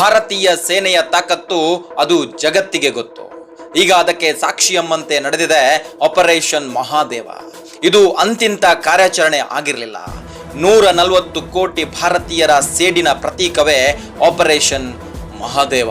ಭಾರತೀಯ ಸೇನೆಯ ತಾಕತ್ತು ಅದು ಜಗತ್ತಿಗೆ ಗೊತ್ತು. ಈಗ ಅದಕ್ಕೆ ಸಾಕ್ಷಿ ಎಂಬಂತೆ ನಡೆದಿದೆ ಆಪರೇಷನ್ ಮಹಾದೇವ. ಇದು ಅಂತಿಂತ ಕಾರ್ಯಾಚರಣೆ ಆಗಿರಲಿಲ್ಲ. ನೂರ ನಲವತ್ತು ಕೋಟಿ ಭಾರತೀಯರ ಸೇಡಿನ ಪ್ರತೀಕವೇ ಆಪರೇಷನ್ ಮಹಾದೇವ.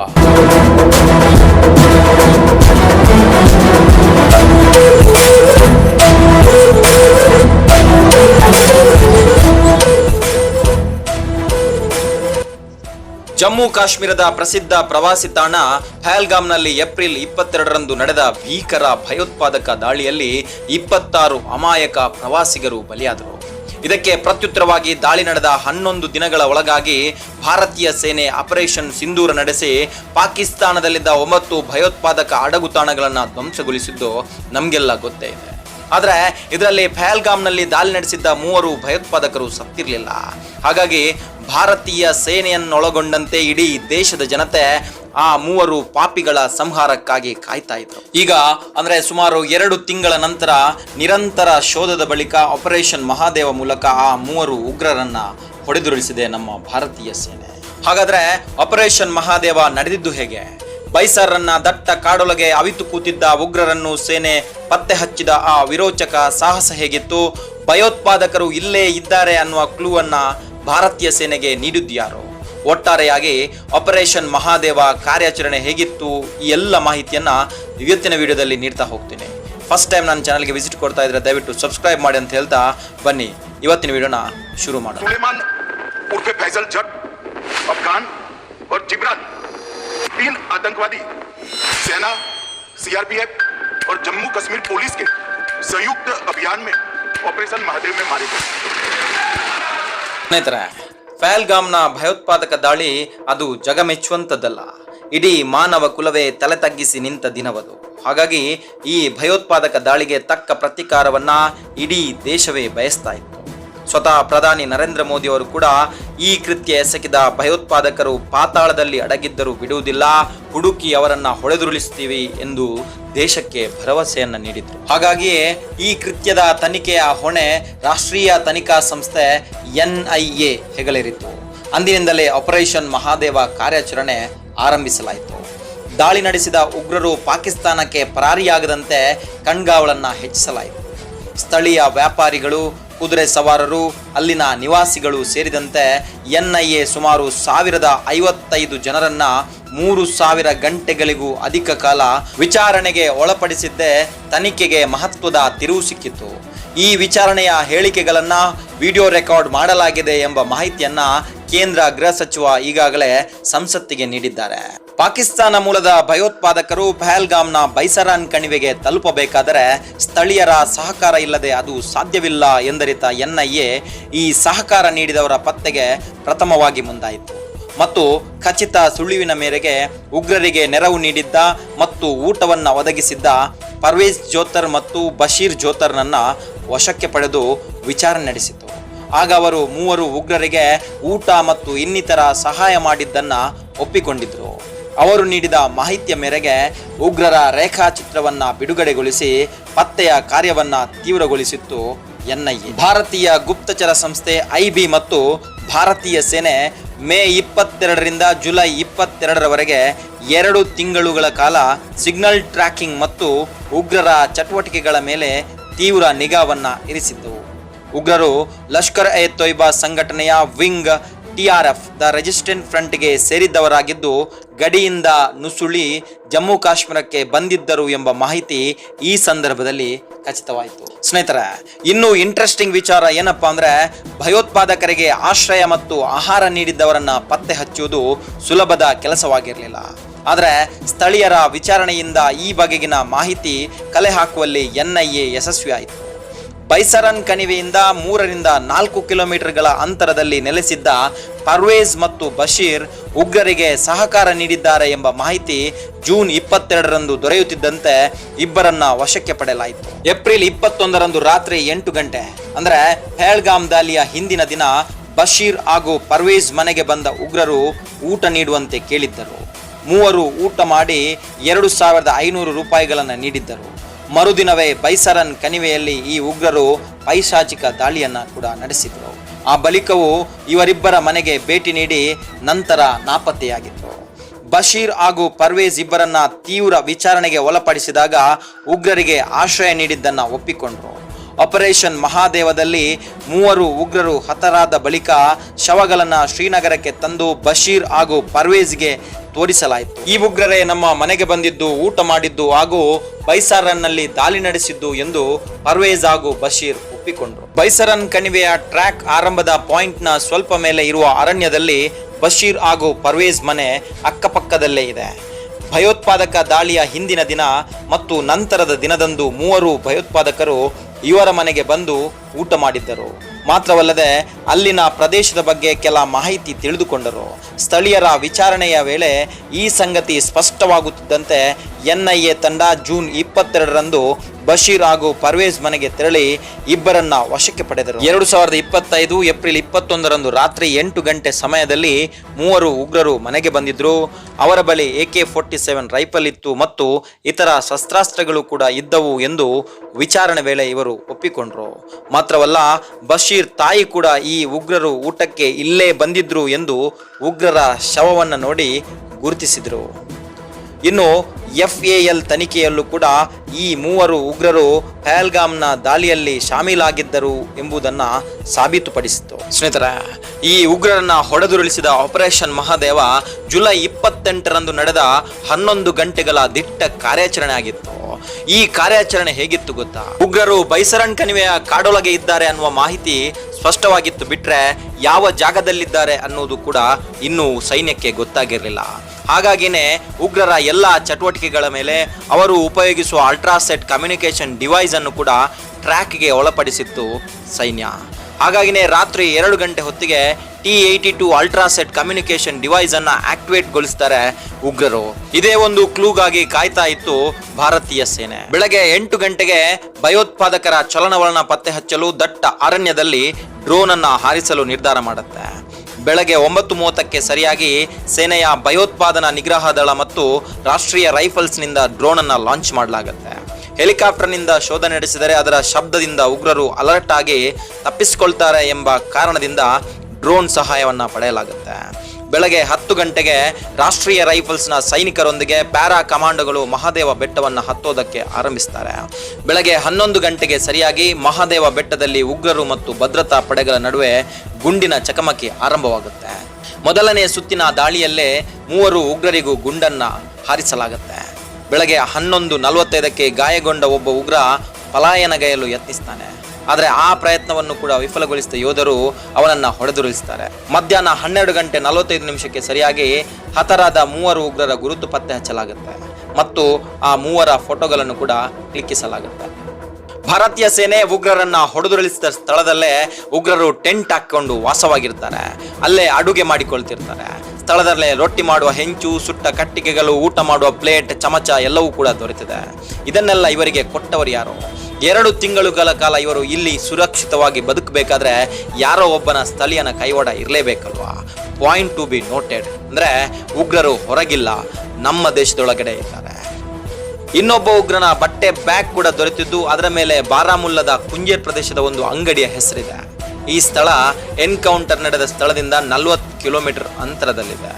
ಜಮ್ಮು ಕಾಶ್ಮೀರದ ಪ್ರಸಿದ್ಧ ಪ್ರವಾಸಿ ತಾಣ ಪಹಲ್ಗಾಮ್ನಲ್ಲಿ ಏಪ್ರಿಲ್ ಇಪ್ಪತ್ತೆರಡರಂದು ನಡೆದ ಭೀಕರ ಭಯೋತ್ಪಾದಕ ದಾಳಿಯಲ್ಲಿ ಇಪ್ಪತ್ತಾರು ಅಮಾಯಕ ಪ್ರವಾಸಿಗರು ಬಲಿಯಾದರು. ಇದಕ್ಕೆ ಪ್ರತ್ಯುತ್ತರವಾಗಿ ದಾಳಿ ನಡೆದ ಹನ್ನೊಂದು ದಿನಗಳ ಒಳಗಾಗಿ ಭಾರತೀಯ ಸೇನೆ ಆಪರೇಷನ್ ಸಿಂಧೂರ ನಡೆಸಿ ಪಾಕಿಸ್ತಾನದಲ್ಲಿದ್ದ ಒಂಬತ್ತು ಭಯೋತ್ಪಾದಕ ಅಡಗುತಾಣಗಳನ್ನು ಧ್ವಂಸಗೊಳಿಸಿದ್ದು ನಮಗೆಲ್ಲ ಗೊತ್ತೇ ಇದೆ. ಆದರೆ ಇದರಲ್ಲಿ ಫ್ಯಾಲ್ಗಾಮ್ನಲ್ಲಿ ದಾಳಿ ನಡೆಸಿದ್ದ ಮೂವರು ಭಯೋತ್ಪಾದಕರು ಸತ್ತಿರಲಿಲ್ಲ. ಹಾಗಾಗಿ ಭಾರತೀಯ ಸೇನೆಯನ್ನೊಳಗೊಂಡಂತೆ ಇಡೀ ದೇಶದ ಜನತೆ ಆ ಮೂವರು ಪಾಪಿಗಳ ಸಂಹಾರಕ್ಕಾಗಿ ಕಾಯ್ತಾ ಇದ್ರು. ಈಗ ಅಂದ್ರೆ ಸುಮಾರು ಎರಡು ತಿಂಗಳ ನಂತರ ನಿರಂತರ ಶೋಧದ ಬಳಿಕ ಆಪರೇಷನ್ ಮಹಾದೇವ ಮೂಲಕ ಆ ಮೂವರು ಉಗ್ರರನ್ನ ಹೊಡೆದುರುಳಿಸಿದೆ ನಮ್ಮ ಭಾರತೀಯ ಸೇನೆ. ಹಾಗಾದ್ರೆ ಆಪರೇಷನ್ ಮಹಾದೇವ ನಡೆದಿದ್ದು ಹೇಗೆ? ಬೈಸರನ್ನ ದಟ್ಟ ಕಾಡೊಳಗೆ ಅವಿತು ಕೂತಿದ್ದ ಉಗ್ರರನ್ನು ಸೇನೆ ಪತ್ತೆ ಹಚ್ಚಿದ ಆ ವಿರೋಚಕ ಸಾಹಸ ಹೇಗಿತ್ತು? ಭಯೋತ್ಪಾದಕರು ಇಲ್ಲೇ ಇದ್ದಾರೆ ಅನ್ನುವ ಕ್ಲೂವನ್ನ ಭಾರತೀಯ ಸೇನೆಗೆ ನೀಡಿದ್ಯಾರು ಒಟ್ಟಾರೆಯಾಗಿ ಆಪರೇಷನ್ ಮಹಾದೇವ ಕಾರ್ಯಾಚರಣೆ ಹೇಗಿತ್ತು? ಈ ಎಲ್ಲ ಮಾಹಿತಿಯನ್ನ ಇವತ್ತಿನ ವಿಡಿಯೋದಲ್ಲಿ ನೀಡ್ತಾ ಹೋಗ್ತೀನಿ. ಫಸ್ಟ್ ಟೈಮ್ ನನ್ನ ಚಾನಲ್ಗೆ ವಿಸಿಟ್ ಕೊಡ್ತಾ ಇದ್ರೆ ದಯವಿಟ್ಟು ಸಬ್ಸ್ಕ್ರೈಬ್ ಮಾಡಿ ಅಂತ ಹೇಳ್ತಾ ಬನ್ನಿ. ಇವತ್ತಿನ ವಿಡಿಯೋನ ಶುರು ಮಾಡೋಣ. तीन आतंकवादी सेना सीआरपीएफ और जम्मू कश्मीर पुलिस के संयुक्त अभियान में ऑपरेशन महादेव में मारे गए ಸ್ನೇಹಿತರೆ ಪಹಲ್ಗಾಮ್ನ ಭಯೋತ್ಪಾದಕ ದಾಳಿ ಅದು ಜಗಮೆಚ್ಚುವಂಥದ್ದಲ್ಲ ಇಡೀ ಮಾನವ ಕುಲವೇ ತಲೆ ತಗ್ಗಿಸಿ ನಿಂತ ದಿನವದು ಹಾಗಾಗಿ ಈ ಭಯೋತ್ಪಾದಕ ದಾಳಿಗೆ ತಕ್ಕ ಪ್ರತೀಕಾರವನ್ನ ಇಡೀ ದೇಶವೇ ಬಯಸ್ತಾ ಇತ್ತು ಸ್ವತಃ ಪ್ರಧಾನಿ ನರೇಂದ್ರ ಮೋದಿ ಅವರು ಕೂಡ ಈ ಕೃತ್ಯ ಎಸಗಿದ ಭಯೋತ್ಪಾದಕರು ಪಾತಾಳದಲ್ಲಿ ಅಡಗಿದ್ದರೂ ಬಿಡುವುದಿಲ್ಲ. ಹುಡುಕಿ ಅವರನ್ನ ಹೊಡೆದುರುಳಿಸ್ತೀವಿ ಎಂದು ದೇಶಕ್ಕೆ ಭರವಸೆಯನ್ನ ನೀಡಿದರು. ಹಾಗಾಗಿಯೇ ಈ ಕೃತ್ಯದ ತನಿಖೆಯ ಹೊಣೆ ರಾಷ್ಟ್ರೀಯ ತನಿಖಾ ಸಂಸ್ಥೆ ಎನ್ಐಎ ಹೆಗಲೇರಿತ್ತು. ಅಂದಿನಿಂದಲೇ ಆಪರೇಷನ್ ಮಹಾದೇವ ಕಾರ್ಯಾಚರಣೆ ಆರಂಭಿಸಲಾಯಿತು. ದಾಳಿ ನಡೆಸಿದ ಉಗ್ರರು ಪಾಕಿಸ್ತಾನಕ್ಕೆ ಪರಾರಿಯಾಗದಂತೆ ಕಣ್ಗಾವಳನ್ನು ಹೆಚ್ಚಿಸಲಾಯಿತು. ಸ್ಥಳೀಯ ವ್ಯಾಪಾರಿಗಳು ಕುದುರೆ ಸವಾರರು, ಅಲ್ಲಿನ ನಿವಾಸಿಗಳು ಸೇರಿದಂತೆ ಎನ್ಐಎ ಸುಮಾರು ಸಾವಿರದ ಐವತ್ತೈದು ಜನರನ್ನ ಮೂರು ಸಾವಿರ ಗಂಟೆಗಳಿಗೂ ಅಧಿಕ ಕಾಲ ವಿಚಾರಣೆಗೆ ಒಳಪಡಿಸಿದ್ದೇ ತನಿಖೆಗೆ ಮಹತ್ವದ ತಿರುವು ಸಿಕ್ಕಿತ್ತು. ಈ ವಿಚಾರಣೆಯ ಹೇಳಿಕೆಗಳನ್ನು ವಿಡಿಯೋ ರೆಕಾರ್ಡ್ ಮಾಡಲಾಗಿದೆ ಎಂಬ ಮಾಹಿತಿಯನ್ನ ಕೇಂದ್ರ ಗೃಹ ಸಚಿವ ಈಗಾಗಲೇ ಸಂಸತ್ತಿಗೆ ನೀಡಿದ್ದಾರೆ. ಪಾಕಿಸ್ತಾನ ಮೂಲದ ಭಯೋತ್ಪಾದಕರು ಪಹಲ್ಗಾಮ್ನ ಬೈಸರಾನ್ ಕಣಿವೆಗೆ ತಲುಪಬೇಕಾದರೆ ಸ್ಥಳೀಯರ ಸಹಕಾರ ಇಲ್ಲದೆ ಅದು ಸಾಧ್ಯವಿಲ್ಲ ಎಂದರಿತ ಎನ್ಐಎ ಈ ಸಹಕಾರ ನೀಡಿದವರ ಪತ್ತೆಗೆ ಪ್ರಥಮವಾಗಿ ಮುಂದಾಯಿತು. ಮತ್ತು ಖಚಿತ ಸುಳಿವಿನ ಮೇರೆಗೆ ಉಗ್ರರಿಗೆ ನೆರವು ನೀಡಿದ್ದ ಮತ್ತು ಊಟವನ್ನು ಒದಗಿಸಿದ್ದ ಪರ್ವೇಜ್ ಜೋತರ್ ಮತ್ತು ಬಶೀರ್ ಜೋತರ್ನನ್ನ ವಶಕ್ಕೆ ಪಡೆದು ವಿಚಾರಣೆ ನಡೆಸಿತು. ಆಗ ಅವರು ಮೂವರು ಉಗ್ರರಿಗೆ ಊಟ ಮತ್ತು ಇನ್ನಿತರ ಸಹಾಯ ಮಾಡಿದ್ದನ್ನ ಒಪ್ಪಿಕೊಂಡಿದ್ದರು ಅವರು ನೀಡಿದ ಮಾಹಿತಿಯ ಮೇರೆಗೆ ಉಗ್ರರ ರೇಖಾಚಿತ್ರವನ್ನ ಬಿಡುಗಡೆಗೊಳಿಸಿ ಪತ್ತೆಯ ಕಾರ್ಯವನ್ನ ತೀವ್ರಗೊಳಿಸಿತ್ತು ಎನ್ಐಎ. ಭಾರತೀಯ ಗುಪ್ತಚರ ಸಂಸ್ಥೆ ಐಬಿ ಮತ್ತು ಭಾರತೀಯ ಸೇನೆ ಮೇ ಇಪ್ಪತ್ತೆರಡರಿಂದ ಜುಲೈ ಇಪ್ಪತ್ತೆರಡರವರೆಗೆ ಎರಡು ತಿಂಗಳುಗಳ ಕಾಲ ಸಿಗ್ನಲ್ ಟ್ರ್ಯಾಕಿಂಗ್ ಮತ್ತು ಉಗ್ರರ ಚಟುವಟಿಕೆಗಳ ಮೇಲೆ ತೀವ್ರ ನಿಗಾವನ್ನ ಇರಿಸಿದ್ದವು ಉಗ್ರರು ಲಷ್ಕರ್ ಎ ತೊಯ್ಬಾ ಸಂಘಟನೆಯ ವಿಂಗ್ ಟಿಆರ್ಎಫ್ ದ ರೆಜಿಸ್ಟೆಂಟ್ ಫ್ರಂಟ್ಗೆ ಸೇರಿದ್ದವರಾಗಿದ್ದು, ಗಡಿಯಿಂದ ನುಸುಳಿ ಜಮ್ಮು ಕಾಶ್ಮೀರಕ್ಕೆ ಬಂದಿದ್ದರು ಎಂಬ ಮಾಹಿತಿ ಈ ಸಂದರ್ಭದಲ್ಲಿ ಖಚಿತವಾಯಿತು. ಸ್ನೇಹಿತರೆ, ಇನ್ನು ಇಂಟ್ರೆಸ್ಟಿಂಗ್ ವಿಚಾರ ಏನಪ್ಪಾ ಅಂದ್ರೆ, ಭಯೋತ್ಪಾದಕರಿಗೆ ಆಶ್ರಯ ಮತ್ತು ಆಹಾರ ನೀಡಿದ್ದವರನ್ನು ಪತ್ತೆ ಹಚ್ಚುವುದು ಸುಲಭದ ಕೆಲಸವಾಗಿರಲಿಲ್ಲ. ಆದರೆ, ಸ್ಥಳೀಯರ ವಿಚಾರಣೆಯಿಂದ ಈ ಬಗೆಗಿನ ಮಾಹಿತಿ ಕಲೆ ಹಾಕುವಲ್ಲಿ ಎನ್ಐಎ ಯಶಸ್ವಿಯಾಯಿತು. ಬೈಸರನ್ ಕಣಿವೆಯಿಂದ ಮೂರರಿಂದ ನಾಲ್ಕು ಕಿಲೋಮೀಟರ್ಗಳ ಅಂತರದಲ್ಲಿ ನೆಲೆಸಿದ್ದ ಪರ್ವೇಜ್ ಮತ್ತು ಬಶೀರ್ ಉಗ್ರರಿಗೆ ಸಹಕಾರ ನೀಡಿದ್ದಾರೆ ಎಂಬ ಮಾಹಿತಿ ಜೂನ್ ಇಪ್ಪತ್ತೆರಡರಂದು ದೊರೆಯುತ್ತಿದ್ದಂತೆ ಇಬ್ಬರನ್ನ ವಶಕ್ಕೆ ಪಡೆಯಲಾಯಿತು. ಏಪ್ರಿಲ್ ಇಪ್ಪತ್ತೊಂದರಂದು ರಾತ್ರಿ ಎಂಟು ಗಂಟೆ, ಅಂದ್ರೆ ಹೇಳ್ಗಾಮ್ ದಾಲಿಯ ಹಿಂದಿನ ದಿನ ಬಶೀರ್ ಹಾಗೂ ಪರ್ವೇಜ್ ಮನೆಗೆ ಬಂದ ಉಗ್ರರು ಊಟ ನೀಡುವಂತೆ ಕೇಳಿದ್ದರು. ಮೂವರು ಊಟ ಮಾಡಿ ಎರಡು ಸಾವಿರದ ಐನೂರು ರೂಪಾಯಿಗಳನ್ನು ನೀಡಿದ್ದರು. ಮರುದಿನವೇ ಬೈಸರನ್ ಕಣಿವೆಯಲ್ಲಿ ಈ ಉಗ್ರರು ಪೈಶಾಚಿಕ ದಾಳಿಯನ್ನು ಕೂಡ ನಡೆಸಿದರು. ಆ ಬಳಿಕವೂ ಇವರಿಬ್ಬರ ಮನೆಗೆ ಭೇಟಿ ನೀಡಿ ನಂತರ ನಾಪತ್ತೆಯಾಗಿತ್ತು. ಬಶೀರ್ ಹಾಗೂ ಪರ್ವೇಜ್ ಇಬ್ಬರನ್ನ ತೀವ್ರ ವಿಚಾರಣೆಗೆ ಒಳಪಡಿಸಿದಾಗ ಉಗ್ರರಿಗೆ ಆಶ್ರಯ ನೀಡಿದ್ದನ್ನ ಒಪ್ಪಿಕೊಂಡ್ರು. ಆಪರೇಷನ್ ಮಹಾದೇವದಲ್ಲಿ ಮೂವರು ಉಗ್ರರು ಹತರಾದ ಬಳಿಕ ಶವಗಳನ್ನು ಶ್ರೀನಗರಕ್ಕೆ ತಂದು ಬಶೀರ್ ಹಾಗೂ ಪರ್ವೇಜ್ಗೆ ತೋರಿಸಲಾಯಿತು. ಈ ಉಗ್ರರೇ ನಮ್ಮ ಮನೆಗೆ ಬಂದಿದ್ದು, ಊಟ ಮಾಡಿದ್ದು ಹಾಗೂ ಬೈಸಾರನ್ನಲ್ಲಿ ದಾಳಿ ನಡೆಸಿದ್ದು ಎಂದು ಪರ್ವೇಜ್ ಹಾಗೂ ಬಶೀರ್ ಒಪ್ಪಿಕೊಂಡರು. ಬೈಸರನ್ ಕಣಿವೆಯ ಟ್ರ್ಯಾಕ್ ಆರಂಭದ ಪಾಯಿಂಟ್ನ ಸ್ವಲ್ಪ ಮೇಲೆ ಇರುವ ಅರಣ್ಯದಲ್ಲಿ ಬಶೀರ್ ಹಾಗೂ ಪರ್ವೇಜ್ ಮನೆ ಅಕ್ಕಪಕ್ಕದಲ್ಲೇ ಇದೆ. ಭಯೋತ್ಪಾದಕ ದಾಳಿಯ ಹಿಂದಿನ ದಿನ ಮತ್ತು ನಂತರದ ದಿನದಂದು ಮೂವರು ಭಯೋತ್ಪಾದಕರು ಇವರ ಮನೆಗೆ ಬಂದು ಊಟ ಮಾಡಿದ್ದರು. ಮಾತ್ರವಲ್ಲದೆ ಅಲ್ಲಿನ ಪ್ರದೇಶದ ಬಗ್ಗೆ ಕೆಲ ಮಾಹಿತಿ ತಿಳಿದುಕೊಂಡರು. ಸ್ಥಳೀಯರ ವಿಚಾರಣೆಯ ವೇಳೆ ಈ ಸಂಗತಿ ಸ್ಪಷ್ಟವಾಗುತ್ತಿದ್ದಂತೆ ಎನ್ಐಎ ತಂಡ ಜೂನ್ ಇಪ್ಪತ್ತೆರಡರಂದು ಬಶೀರ್ ಹಾಗೂ ಪರ್ವೇಜ್ ಮನೆಗೆ ತೆರಳಿ ಇಬ್ಬರನ್ನ ವಶಕ್ಕೆ ಪಡೆದರು. ಎರಡು ಸಾವಿರದ ಇಪ್ಪತ್ತೈದು ಏಪ್ರಿಲ್ ಇಪ್ಪತ್ತೊಂದರಂದು ರಾತ್ರಿ ಎಂಟು ಗಂಟೆ ಸಮಯದಲ್ಲಿ ಮೂವರು ಉಗ್ರರು ಮನೆಗೆ ಬಂದಿದ್ರು. ಅವರ ಬಳಿ A K forty seven rifle ಇತ್ತು ಮತ್ತು ಇತರ ಶಸ್ತ್ರಾಸ್ತ್ರಗಳು ಕೂಡ ಇದ್ದವು ಎಂದು ವಿಚಾರಣೆ ವೇಳೆ ಇವರು ಒಪ್ಪಿಕೊಂಡ್ರು. ಮಾತ್ರವಲ್ಲ, ಬಶೀರ್ ತಾಯಿ ಕೂಡ ಈ ಉಗ್ರರು ಊಟಕ್ಕೆ ಇಲ್ಲೇ ಬಂದಿದ್ರು ಎಂದು ಉಗ್ರರ ಶವವನ್ನು ನೋಡಿ ಗುರುತಿಸಿದರು. ಇನ್ನು ಎಫ್ ಎ ಎಲ್ ತನಿಖೆಯಲ್ಲೂ ಕೂಡ ಈ ಮೂವರು ಉಗ್ರರು ಪಹಲ್ಗಾಮ್ನ ದಾಳಿಯಲ್ಲಿ ಶಾಮೀಲಾಗಿದ್ದರು ಎಂಬುದನ್ನು ಸಾಬೀತುಪಡಿಸಿತು ಸ್ನೇಹಿತರೆ, ಈ ಉಗ್ರರನ್ನ ಹೊಡೆದುರುಳಿಸಿದ ಆಪರೇಷನ್ ಮಹಾದೇವ ಜುಲೈ ಇಪ್ಪತ್ತೆಂಟರಂದು ನಡೆದ ಹನ್ನೊಂದು ಗಂಟೆಗಳ ದಿಟ್ಟ ಕಾರ್ಯಾಚರಣೆ ಆಗಿತ್ತು. ಈ ಕಾರ್ಯಾಚರಣೆ ಹೇಗಿತ್ತು ಗೊತ್ತಾ? ಉಗ್ರರು ಬೈಸರಣ್ ಕಣಿವೆಯ ಕಾಡೊಳಗೆ ಇದ್ದಾರೆ ಅನ್ನುವ ಮಾಹಿತಿ ಸ್ಪಷ್ಟವಾಗಿತ್ತು ಬಿಟ್ರೆ ಯಾವ ಜಾಗದಲ್ಲಿದ್ದಾರೆ ಅನ್ನೋದು ಕೂಡ ಇನ್ನೂ ಸೈನ್ಯಕ್ಕೆ ಗೊತ್ತಾಗಿರಲಿಲ್ಲ. ಹಾಗಾಗಿನೇ ಉಗ್ರರ ಎಲ್ಲ ಚಟುವಟಿಕೆಗಳ ಮೇಲೆ ಅವರು ಉಪಯೋಗಿಸುವ ಅಲ್ಟ್ರಾಸೆಟ್ ಕಮ್ಯುನಿಕೇಶನ್ ಡಿವೈಸ್ ಅನ್ನು ಕೂಡ ಟ್ರ್ಯಾಕ್ಗೆ ಒಳಪಡಿಸಿತ್ತು ಸೈನ್ಯ. ಹಾಗಾಗಿನೇ ರಾತ್ರಿ ಎರಡು ಗಂಟೆ ಹೊತ್ತಿಗೆ T eighty two ultraset communication device ಅನ್ನ ಆಕ್ಟಿವೇಟ್ ಗೊಳಿಸ್ತಾರೆ ಉಗ್ರರು. ಇದೇ ಒಂದು ಕ್ಲೂಗಾಗಿ ಕಾಯ್ತಾ ಇತ್ತು ಭಾರತೀಯ ಸೇನೆ. ಬೆಳಗ್ಗೆ ಎಂಟು ಗಂಟೆಗೆ ಭಯೋತ್ಪಾದಕರ ಚಲನವಲನ ಪತ್ತೆ ಹಚ್ಚಲು ದಟ್ಟ ಅರಣ್ಯದಲ್ಲಿ ಡ್ರೋನ್ ಅನ್ನ ಹಾರಿಸಲು ನಿರ್ಧಾರ ಮಾಡುತ್ತೆ. ಬೆಳಗ್ಗೆ ಒಂಬತ್ತು ಮೂವತ್ತಕ್ಕೆ ಸರಿಯಾಗಿ ಸೇನೆಯ ಭಯೋತ್ಪಾದನಾ ನಿಗ್ರಹ ದಳ ಮತ್ತು ರಾಷ್ಟ್ರೀಯ ರೈಫಲ್ಸ್ನಿಂದ ಡ್ರೋನ್ ಅನ್ನ ಲಾಂಚ್ ಮಾಡಲಾಗುತ್ತೆ. ಹೆಲಿಕಾಪ್ಟರ್ನಿಂದ ಶೋಧ ನಡೆಸಿದರೆ ಅದರ ಶಬ್ದದಿಂದ ಉಗ್ರರು ಅಲರ್ಟ್ ಆಗಿ ತಪ್ಪಿಸಿಕೊಳ್ತಾರೆ ಎಂಬ ಕಾರಣದಿಂದ ಡ್ರೋನ್ ಸಹಾಯವನ್ನು ಪಡೆಯಲಾಗುತ್ತೆ. ಬೆಳಗ್ಗೆ ಹತ್ತು ಗಂಟೆಗೆ ರಾಷ್ಟ್ರೀಯ ರೈಫಲ್ಸ್ನ ಸೈನಿಕರೊಂದಿಗೆ ಪ್ಯಾರಾ ಕಮಾಂಡೋಗಳು ಮಹಾದೇವ ಬೆಟ್ಟವನ್ನು ಹತ್ತೋದಕ್ಕೆ ಆರಂಭಿಸ್ತಾರೆ. ಬೆಳಗ್ಗೆ ಹನ್ನೊಂದು ಗಂಟೆಗೆ ಸರಿಯಾಗಿ ಮಹಾದೇವ ಬೆಟ್ಟದಲ್ಲಿ ಉಗ್ರರು ಮತ್ತು ಭದ್ರತಾ ಪಡೆಗಳ ನಡುವೆ ಗುಂಡಿನ ಚಕಮಕಿ ಆರಂಭವಾಗುತ್ತೆ. ಮೊದಲನೆಯ ಸುತ್ತಿನ ದಾಳಿಯಲ್ಲೇ ಮೂವರು ಉಗ್ರರಿಗೂ ಗುಂಡನ್ನು ಹಾರಿಸಲಾಗುತ್ತೆ. ಬೆಳಗ್ಗೆ ಹನ್ನೊಂದು ನಲವತ್ತೈದಕ್ಕೆ ಗಾಯಗೊಂಡ ಒಬ್ಬ ಉಗ್ರ ಪಲಾಯನಗೈಯಲು ಯತ್ನಿಸ್ತಾನೆ. ಆದರೆ ಆ ಪ್ರಯತ್ನವನ್ನು ಕೂಡ ವಿಫಲಗೊಳಿಸಿದ ಯೋಧರು ಅವನನ್ನು ಹೊಡೆದುರುಳಿಸ್ತಾರೆ. ಮಧ್ಯಾಹ್ನ ಹನ್ನೆರಡು ಗಂಟೆ ನಲವತ್ತೈದು ನಿಮಿಷಕ್ಕೆ ಸರಿಯಾಗಿ ಹತರಾದ ಮೂವರು ಉಗ್ರರ ಗುರುತು ಪತ್ತೆ ಹಚ್ಚಲಾಗುತ್ತೆ ಮತ್ತು ಆ ಮೂವರ ಫೋಟೋಗಳನ್ನು ಕೂಡ ಕ್ಲಿಕ್ಕಿಸಲಾಗುತ್ತೆ ಭಾರತೀಯ ಸೇನೆ ಉಗ್ರರನ್ನ ಹೊಡೆದುರುಳಿಸಿದ ಸ್ಥಳದಲ್ಲೇ ಉಗ್ರರು ಟೆಂಟ್ ಹಾಕೊಂಡು ವಾಸವಾಗಿರ್ತಾರೆ. ಅಲ್ಲೇ ಅಡುಗೆ ಮಾಡಿಕೊಳ್ತಿರ್ತಾರೆ. ಸ್ಥಳದಲ್ಲೇ ರೊಟ್ಟಿ ಮಾಡುವ ಹೆಂಚು, ಸುಟ್ಟ ಕಟ್ಟಿಗೆಗಳು, ಊಟ ಮಾಡುವ ಪ್ಲೇಟ್, ಚಮಚ ಎಲ್ಲವೂ ಕೂಡ ದೊರೆತಿದೆ. ಇದನ್ನೆಲ್ಲ ಇವರಿಗೆ ಕೊಟ್ಟವರು ಯಾರು? ಎರಡು ತಿಂಗಳುಗಳ ಕಾಲ ಇವರು ಇಲ್ಲಿ ಸುರಕ್ಷಿತವಾಗಿ ಬದುಕಬೇಕಾದ್ರೆ ಯಾರೋ ಒಬ್ಬನ ಸ್ಥಳೀಯನ ಕೈವಾಡ ಇರಲೇಬೇಕಲ್ವಾ? ಪಾಯಿಂಟ್ ಟು ಬಿ ನೋಟೆಡ್ ಅಂದ್ರೆ ಉಗ್ರರು ಹೊರಗಿಲ್ಲ, ನಮ್ಮ ದೇಶದೊಳಗಡೆ ಇದ್ದಾರೆ. ಇನ್ನೊಬ್ಬ ಉಗ್ರನ ಬಟ್ಟೆ ಬ್ಯಾಗ್ ಕೂಡ ದೊರೆತಿದ್ದು, ಅದರ ಮೇಲೆ ಬಾರಾಮುಲ್ಲದ ಕುಂಜೇರ್ ಪ್ರದೇಶದ ಒಂದು ಅಂಗಡಿಯ ಹೆಸರಿದೆ. ಈ ಸ್ಥಳ ಎನ್ಕೌಂಟರ್ ನಡೆದ ಸ್ಥಳದಿಂದ ನಲವತ್ತು ಕಿಲೋಮೀಟರ್ ಅಂತರದಲ್ಲಿದೆ.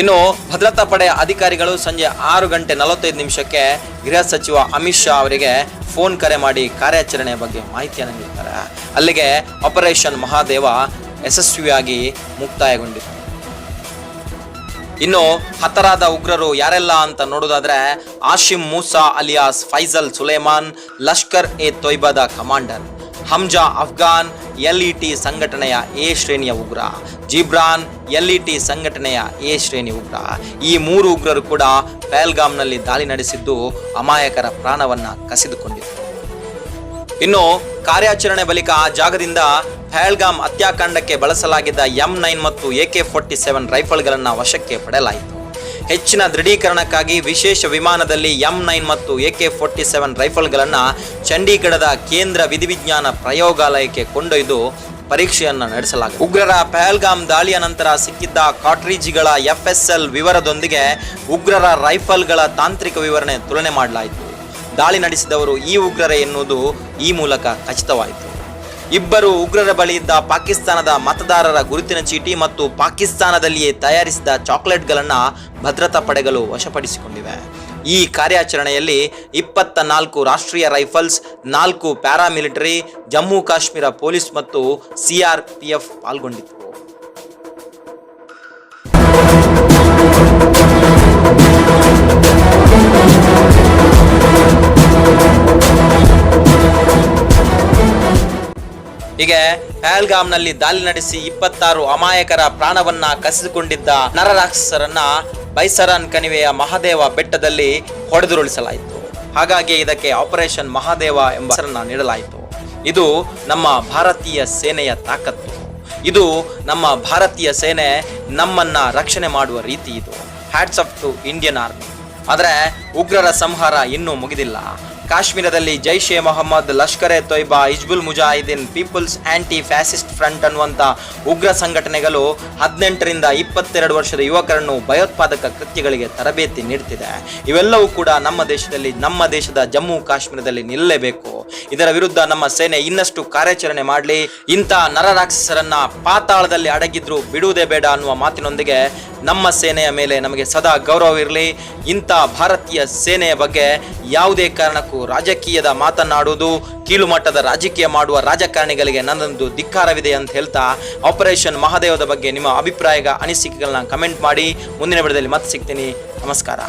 ಇನ್ನು ಭದ್ರತಾ ಪಡೆಯ ಅಧಿಕಾರಿಗಳು ಸಂಜೆ ಆರು ಗಂಟೆ ನಲವತ್ತೈದು ನಿಮಿಷಕ್ಕೆ ಗೃಹ ಸಚಿವ ಅಮಿತ್ ಶಾ ಅವರಿಗೆ ಫೋನ್ ಕರೆ ಮಾಡಿ ಕಾರ್ಯಾಚರಣೆಯ ಬಗ್ಗೆ ಮಾಹಿತಿಯನ್ನು ನೀಡ್ತಾರೆ ಅಲ್ಲಿಗೆ ಆಪರೇಷನ್ ಮಹಾದೇವ ಯಶಸ್ವಿಯಾಗಿ ಮುಕ್ತಾಯಗೊಂಡಿತು ಇನ್ನು ಹತರಾದ ಉಗ್ರರು ಯಾರೆಲ್ಲ ಅಂತ ನೋಡೋದಾದ್ರೆ ಆಶಿಮ್ ಮೂಸಾ ಅಲಿಯಾಸ್ ಫೈಜಲ್ ಸುಲೇಮಾನ್, ಲಷ್ಕರ್ ಎ ತೊಯ್ಬಾದ ಕಮಾಂಡರ್, ಹಮ್ಜಾ ಅಫ್ಘಾನ್ ಎಲ್ಇಟಿ ಸಂಘಟನೆಯ ಎ ಶ್ರೇಣಿಯ ಉಗ್ರ. ಜಿಬ್ರಾನ್ ಎಲ್ಇಟಿ ಸಂಘಟನೆಯ ಎ ಶ್ರೇಣಿ ಉಗ್ರ. ಈ ಮೂರು ಉಗ್ರರು ಕೂಡ ಪ್ಯಾಲ್ಗಾಮ್ನಲ್ಲಿ ದಾಳಿ ನಡೆಸಿದ್ದು ಅಮಾಯಕರ ಪ್ರಾಣವನ್ನು ಕಸಿದುಕೊಂಡಿತ್ತು ಇನ್ನು ಕಾರ್ಯಾಚರಣೆ ಬಳಿಕ ಆ ಜಾಗದಿಂದ ಪಹಲ್ಗಾಮ್ ಹತ್ಯಾಕಾಂಡಕ್ಕೆ ಬಳಸಲಾಗಿದ್ದ ಎಂ ನೈನ್ ಮತ್ತು ಎ ಕೆ ಫೋರ್ಟಿ ಸೆವೆನ್ ರೈಫಲ್ಗಳನ್ನು ವಶಕ್ಕೆ ಪಡೆಯಲಾಯಿತು. ಹೆಚ್ಚಿನ ದೃಢೀಕರಣಕ್ಕಾಗಿ ವಿಶೇಷ ವಿಮಾನದಲ್ಲಿ ಎಂ ನೈನ್ ಮತ್ತು ಎ ಕೆ ಫೋರ್ಟಿ ಸೆವೆನ್ ರೈಫಲ್ಗಳನ್ನು ಚಂಡೀಗಢದ ಕೇಂದ್ರ ವಿಧಿವಿಜ್ಞಾನ ಪ್ರಯೋಗಾಲಯಕ್ಕೆ ಕೊಂಡೊಯ್ದು ಪರೀಕ್ಷೆಯನ್ನು ನಡೆಸಲಾಗಿದೆ ಉಗ್ರರ ಪಹಲ್ಗಾಮ್ ದಾಳಿಯ ನಂತರ ಸಿಕ್ಕಿದ್ದ ಕಾಟ್ರಿಜ್ಗಳ ಎಫ್ಎಸ್ಎಲ್ ವಿವರದೊಂದಿಗೆ ಉಗ್ರರ ರೈಫಲ್ಗಳ ತಾಂತ್ರಿಕ ವಿವರಣೆ ತುಲನೆ ಮಾಡಲಾಯಿತು. ದಾಳಿ ನಡೆಸಿದವರು ಈ ಉಗ್ರರೇ ಎನ್ನುವುದು ಈ ಮೂಲಕ ಖಚಿತವಾಯಿತು. ಇಬ್ಬರು ಉಗ್ರರ ಬಳಿಯಿದ್ದ ಪಾಕಿಸ್ತಾನದ ಮತದಾರರ ಗುರುತಿನ ಚೀಟಿ ಮತ್ತು ಪಾಕಿಸ್ತಾನದಲ್ಲಿಯೇ ತಯಾರಿಸಿದ ಚಾಕ್ಲೇಟ್ಗಳನ್ನು ಭದ್ರತಾ ಪಡೆಗಳು ವಶಪಡಿಸಿಕೊಂಡಿವೆ. ಈ ಕಾರ್ಯಾಚರಣೆಯಲ್ಲಿ ಇಪ್ಪತ್ತ ನಾಲ್ಕು ರಾಷ್ಟ್ರೀಯ ರೈಫಲ್ಸ್, ನಾಲ್ಕು ಪ್ಯಾರಾಮಿಲಿಟರಿ, ಜಮ್ಮು ಕಾಶ್ಮೀರ ಪೊಲೀಸ್ ಮತ್ತು ಸಿಆರ್ಪಿಎಫ್ ಪಾಲ್ಗೊಂಡಿತ್ತು ಹೀಗೆ ಪಹಲ್ಗಾಮ್ನಲ್ಲಿ ದಾಳಿ ನಡೆಸಿ ಇಪ್ಪತ್ತಾರು ಅಮಾಯಕರ ಪ್ರಾಣವನ್ನ ಕಸಿದುಕೊಂಡಿದ್ದ ನರರಾಕ್ಷಸರನ್ನ ಬೈಸರಾನ್ ಕಣಿವೆಯ ಮಹಾದೇವ ಬೆಟ್ಟದಲ್ಲಿ ಹೊಡೆದುರುಳಿಸಲಾಯಿತು. ಹಾಗಾಗಿ ಇದಕ್ಕೆ ಆಪರೇಷನ್ ಮಹಾದೇವ ಎಂಬ ಹೆಸರನ್ನ ನೀಡಲಾಯಿತು. ಇದು ನಮ್ಮ ಭಾರತೀಯ ಸೇನೆಯ ತಾಕತ್ತು. ಇದು ನಮ್ಮ ಭಾರತೀಯ ಸೇನೆ ನಮ್ಮನ್ನ ರಕ್ಷಣೆ ಮಾಡುವ ರೀತಿ ಇದು. Hats up to Indian army ಆದರೆ ಉಗ್ರರ ಸಂಹಾರ ಇನ್ನೂ ಮುಗಿದಿಲ್ಲ. ಕಾಶ್ಮೀರದಲ್ಲಿ Jaish e Mohammed, Lashkar e Taiba, Hizbul Mujahideen, people's anti fascist front ಅನ್ನುವಂಥ ಉಗ್ರ ಸಂಘಟನೆಗಳು ಹದಿನೆಂಟರಿಂದ ಇಪ್ಪತ್ತೆರಡು ವರ್ಷದ ಯುವಕರನ್ನು ಭಯೋತ್ಪಾದಕ ಕೃತ್ಯಗಳಿಗೆ ತರಬೇತಿ ನೀಡ್ತಿದೆ. ಇವೆಲ್ಲವೂ ಕೂಡ ನಮ್ಮ ದೇಶದಲ್ಲಿ, ನಮ್ಮ ದೇಶದ ಜಮ್ಮು ಕಾಶ್ಮೀರದಲ್ಲಿ ನಿಲ್ಲಲೇಬೇಕು. ಇದರ ವಿರುದ್ಧ ನಮ್ಮ ಸೇನೆ ಇನ್ನಷ್ಟು ಕಾರ್ಯಾಚರಣೆ ಮಾಡಲಿ. ಇಂಥ ನರರಾಕ್ಷಸರನ್ನ ಪಾತಾಳದಲ್ಲಿ ಅಡಗಿದ್ರು ಬಿಡುವುದೇ ಬೇಡ ಅನ್ನುವ ಮಾತಿನೊಂದಿಗೆ ನಮ್ಮ ಸೇನೆಯ ಮೇಲೆ ನಮಗೆ ಸದಾ ಗೌರವ ಇರಲಿ. ಇಂಥ ಭಾರತೀಯ ಸೇನೆಯ ಬಗ್ಗೆ ಯಾವುದೇ ಕಾರಣಕ್ಕೂ ರಾಜಕೀಯದ ಮಾತನಾಡುವುದು ಕೀಳುಮಟ್ಟದ ರಾಜಕೀಯ ಮಾಡುವ ರಾಜಕಾರಣಿಗಳಿಗೆ ನನ್ನೊಂದು ಧಿಕ್ಕಾರವಿದೆ ಅಂತ ಹೇಳ್ತಾ ಆಪರೇಷನ್ ಮಹಾದೇವದ ಬಗ್ಗೆ ನಿಮ್ಮ ಅಭಿಪ್ರಾಯ ಅನಿಸಿಕೆಗಳನ್ನ ಕಮೆಂಟ್ ಮಾಡಿ. ಮುಂದಿನ ವಿಡಿಯೋದಲ್ಲಿ ಮತ್ತೆ ಸಿಗ್ತೀನಿ. ನಮಸ್ಕಾರ.